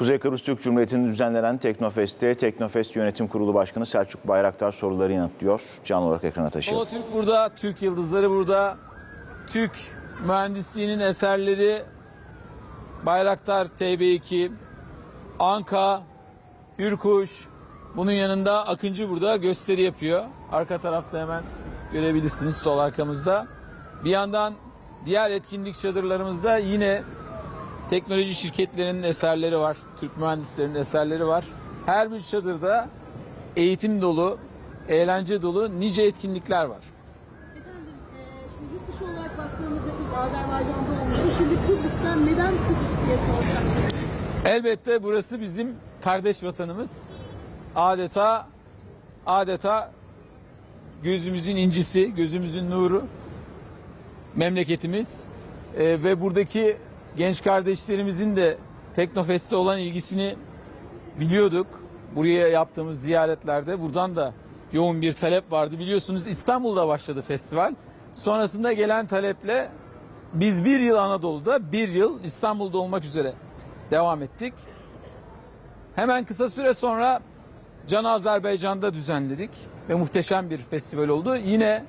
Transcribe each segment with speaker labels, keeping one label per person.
Speaker 1: Kuzey Kıbrıs Türk Cumhuriyeti'nin düzenlenen Teknofest'te Teknofest Yönetim Kurulu Başkanı Selçuk Bayraktar soruları yanıtlıyor. Canlı olarak ekrana.
Speaker 2: Polo Türk burada, Türk yıldızları burada. Türk mühendisliğinin eserleri Bayraktar TB2, Anka, Hürkuş. Bunun yanında Akıncı burada gösteri yapıyor. Arka tarafta hemen görebilirsiniz sol arkamızda. Bir yandan diğer etkinlik çadırlarımızda yine teknoloji şirketlerinin eserleri var. Türk mühendislerinin eserleri var. Her bir çadırda eğitim dolu, eğlence dolu nice etkinlikler var.
Speaker 3: Efendim, e, şimdi yurt dışı olarak baktığımızda biz Azerbaycan'da olmuştu. Şimdi Kıbrıs'tan neden Kıbrıs diye sorsak?
Speaker 2: Elbette burası bizim kardeş vatanımız. Adeta adeta gözümüzün incisi, gözümüzün nuru memleketimiz. Ee, ve buradaki genç kardeşlerimizin de Teknofest'e olan ilgisini biliyorduk. Buraya yaptığımız ziyaretlerde buradan da yoğun bir talep vardı. Biliyorsunuz İstanbul'da başladı festival. Sonrasında gelen taleple biz bir yıl Anadolu'da, bir yıl İstanbul'da olmak üzere devam ettik. Hemen kısa süre sonra Can Azerbaycan'da düzenledik ve muhteşem bir festival oldu. Yine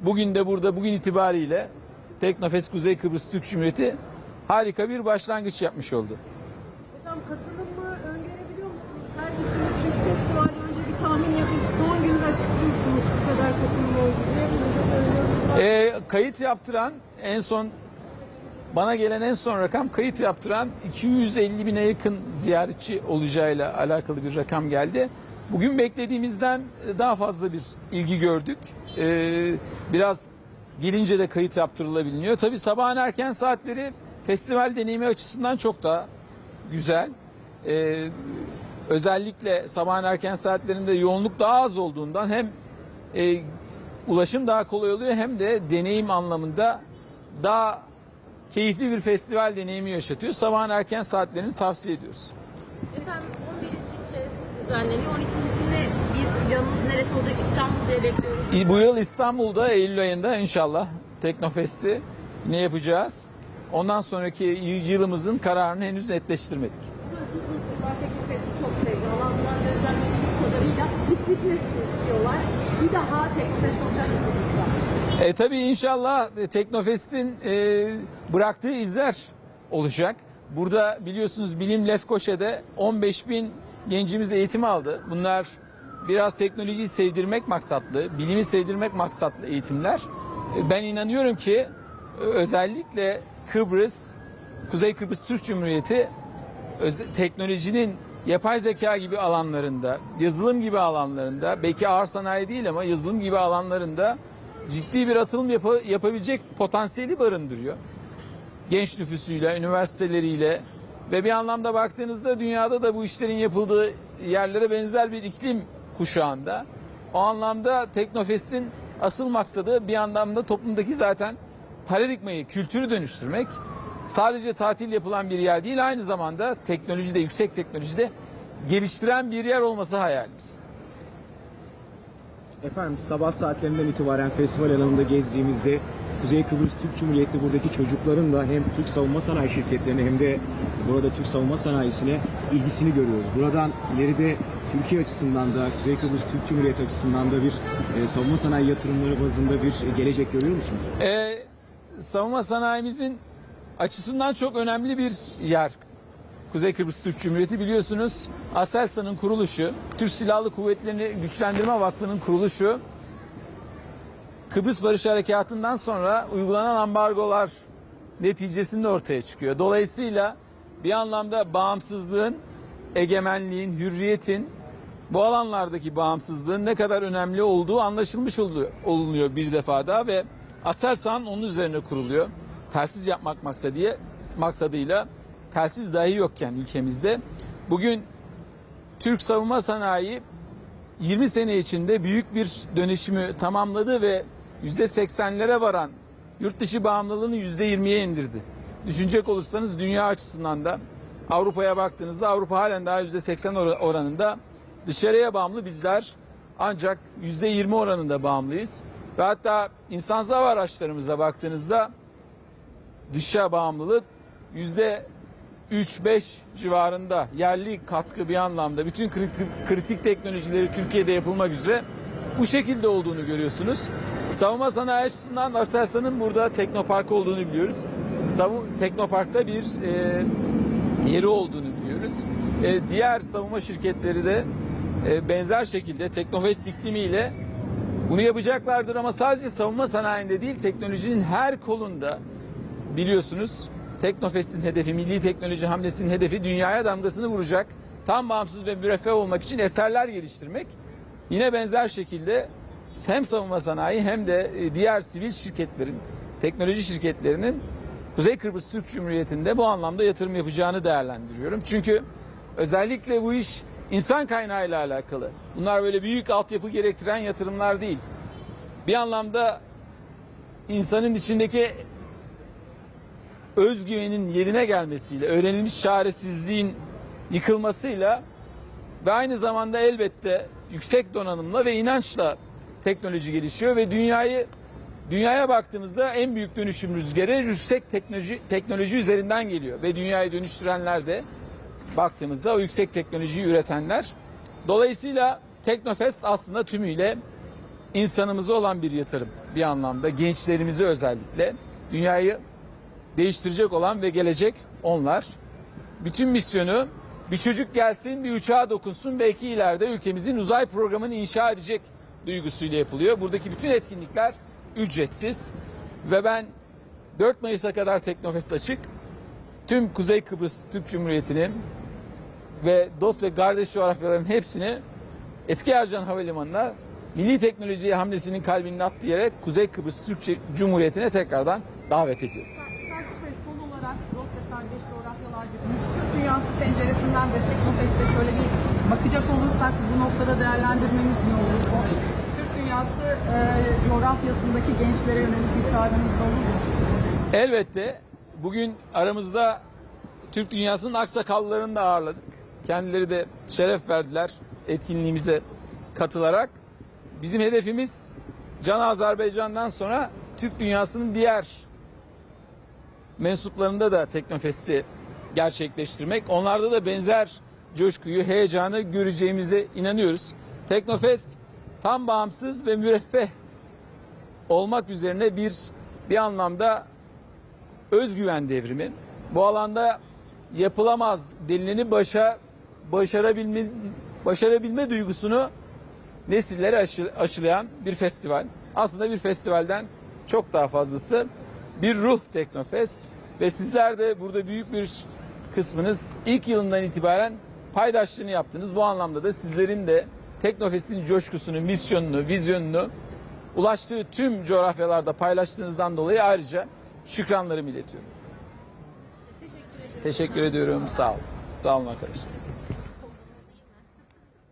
Speaker 2: bugün de burada bugün itibariyle Teknofest Kuzey Kıbrıs Türk Cumhuriyeti harika bir başlangıç yapmış oldu.
Speaker 3: Efendim katılımı öngörebiliyor musunuz? Her gittiğiniz Türk festivali önce bir tahmin yapıp son günde açıklıyorsunuz bu kadar katılım oldu diye. Bunu da öyle-
Speaker 2: Ee, kayıt yaptıran en son bana gelen en son rakam kayıt yaptıran 250 bine yakın ziyaretçi olacağıyla alakalı bir rakam geldi. Bugün beklediğimizden daha fazla bir ilgi gördük. Ee, biraz gelince de kayıt yaptırılabiliyor. Tabii sabahın erken saatleri festival deneyimi açısından çok daha güzel. Ee, özellikle sabahın erken saatlerinde yoğunluk daha az olduğundan hem e, ulaşım daha kolay oluyor hem de deneyim anlamında daha keyifli bir festival deneyimi yaşatıyor. Sabahın erken saatlerini tavsiye ediyoruz.
Speaker 4: Efendim 11. kez düzenleniyor. 12.sinde bir planınız neresi olacak? İstanbul diye bekliyoruz.
Speaker 2: Bu yıl İstanbul'da Eylül ayında inşallah Teknofest'i ne yapacağız? Ondan sonraki yılımızın kararını henüz netleştirmedik.
Speaker 3: Bir daha Teknofest olacak?
Speaker 2: E tabii inşallah e, Teknofest'in e, bıraktığı izler olacak. Burada biliyorsunuz Bilim Lefkoşa'da 15 bin gencimiz eğitim aldı. Bunlar biraz teknolojiyi sevdirmek maksatlı, bilimi sevdirmek maksatlı eğitimler. E, Ben inanıyorum ki e, özellikle Kıbrıs, Kuzey Kıbrıs Türk Cumhuriyeti teknolojinin yapay zeka gibi alanlarında, yazılım gibi alanlarında, belki ağır sanayi değil ama yazılım gibi alanlarında ciddi bir atılım yapa- yapabilecek potansiyeli barındırıyor. Genç nüfusuyla, üniversiteleriyle ve bir anlamda baktığınızda dünyada da bu işlerin yapıldığı yerlere benzer bir iklim kuşağında. O anlamda Teknofest'in asıl maksadı bir anlamda toplumdaki zaten paradigmayı, kültürü dönüştürmek. Sadece tatil yapılan bir yer değil, aynı zamanda teknolojide, yüksek teknolojide geliştiren bir yer olması hayalimiz.
Speaker 5: Efendim sabah saatlerinden itibaren festival alanında gezdiğimizde Kuzey Kıbrıs Türk Cumhuriyeti buradaki çocukların da hem Türk savunma sanayi şirketlerine hem de burada Türk savunma sanayisine ilgisini görüyoruz. Buradan ileride Türkiye açısından da Kuzey Kıbrıs Türk Cumhuriyeti açısından da bir e, savunma sanayi yatırımları bazında bir gelecek görüyor musunuz?
Speaker 2: Ee, savunma sanayimizin açısından çok önemli bir yer. Kuzey Kıbrıs Türk Cumhuriyeti biliyorsunuz Aselsan'ın kuruluşu, Türk Silahlı Kuvvetleri'ni Güçlendirme Vakfı'nın kuruluşu, Kıbrıs Barış Harekatı'ndan sonra uygulanan ambargolar neticesinde ortaya çıkıyor. Dolayısıyla bir anlamda bağımsızlığın, egemenliğin, hürriyetin bu alanlardaki bağımsızlığın ne kadar önemli olduğu anlaşılmış olunuyor bir defada ve Aselsan onun üzerine kuruluyor. Telsiz yapmak maksadıya, maksadıyla telsiz dahi yokken ülkemizde bugün Türk savunma sanayi 20 sene içinde büyük bir dönüşümü tamamladı ve %80'lere varan yurt dışı bağımlılığını %20'ye indirdi. Düşünecek olursanız dünya açısından da Avrupa'ya baktığınızda Avrupa halen daha %80 or- oranında dışarıya bağımlı bizler ancak %20 oranında bağımlıyız. Ve hatta insansız hava araçlarımıza baktığınızda dışa bağımlılık yüzde 3-5 civarında yerli katkı bir anlamda bütün kritik, kritik teknolojileri Türkiye'de yapılmak üzere bu şekilde olduğunu görüyorsunuz. Savunma sanayi açısından Aselsan'ın burada teknopark olduğunu biliyoruz. Savun, teknoparkta bir e, yeri olduğunu biliyoruz. E, diğer savunma şirketleri de e, benzer şekilde Teknofest iklimiyle bunu yapacaklardır ama sadece savunma sanayinde değil teknolojinin her kolunda biliyorsunuz Teknofest'in hedefi, milli teknoloji hamlesinin hedefi dünyaya damgasını vuracak. Tam bağımsız ve müreffeh olmak için eserler geliştirmek. Yine benzer şekilde hem savunma sanayi hem de e, diğer sivil şirketlerin, teknoloji şirketlerinin Kuzey Kıbrıs Türk Cumhuriyeti'nde bu anlamda yatırım yapacağını değerlendiriyorum. Çünkü özellikle bu iş insan kaynağıyla alakalı. Bunlar böyle büyük altyapı gerektiren yatırımlar değil. Bir anlamda insanın içindeki özgüvenin yerine gelmesiyle, öğrenilmiş çaresizliğin yıkılmasıyla ve aynı zamanda elbette yüksek donanımla ve inançla teknoloji gelişiyor ve dünyayı dünyaya baktığımızda en büyük dönüşüm rüzgarı yüksek teknoloji teknoloji üzerinden geliyor ve dünyayı dönüştürenler de baktığımızda o yüksek teknolojiyi üretenler. Dolayısıyla Teknofest aslında tümüyle insanımıza olan bir yatırım bir anlamda gençlerimizi özellikle dünyayı değiştirecek olan ve gelecek onlar. Bütün misyonu bir çocuk gelsin bir uçağa dokunsun belki ileride ülkemizin uzay programını inşa edecek duygusuyla yapılıyor. Buradaki bütün etkinlikler ücretsiz ve ben 4 Mayıs'a kadar Teknofest açık. Tüm Kuzey Kıbrıs Türk Cumhuriyeti'nin ve dost ve kardeş coğrafyaların hepsini Eski Ercan Havalimanı'na milli teknoloji hamlesinin kalbini at diyerek Kuzey Kıbrıs Türk Cumhuriyeti'ne tekrardan davet.
Speaker 3: Selçuk Bey son olarak dost ve kardeş coğrafyalar dediniz. Türk dünyası penceresinden de Teknofest'e şöyle bir bakacak olursak bu noktada değerlendirmemiz ne olur? Türk dünyası e, coğrafyasındaki gençlere yönelik bir çağrınız olur mu?
Speaker 2: Elbette bugün aramızda Türk dünyasının aksakallarını da ağırladık. Kendileri de şeref verdiler etkinliğimize katılarak. Bizim hedefimiz Can Azerbaycan'dan sonra Türk dünyasının diğer mensuplarında da Teknofest'i gerçekleştirmek. Onlarda da benzer coşkuyu, heyecanı göreceğimize inanıyoruz. Teknofest tam bağımsız ve müreffeh olmak üzerine bir bir anlamda özgüven devrimi. Bu alanda yapılamaz denileni başa başarabilme başarabilme duygusunu nesillere aşı, aşılayan bir festival. Aslında bir festivalden çok daha fazlası bir ruh Teknofest ve sizler de burada büyük bir kısmınız ilk yılından itibaren paydaşlığını yaptınız. Bu anlamda da sizlerin de Teknofest'in coşkusunu, misyonunu, vizyonunu ulaştığı tüm coğrafyalarda paylaştığınızdan dolayı ayrıca şükranlarımı iletiyorum.
Speaker 4: Teşekkür ederim.
Speaker 2: Teşekkür ediyorum. Sağ olun. Sağ olun arkadaşlar.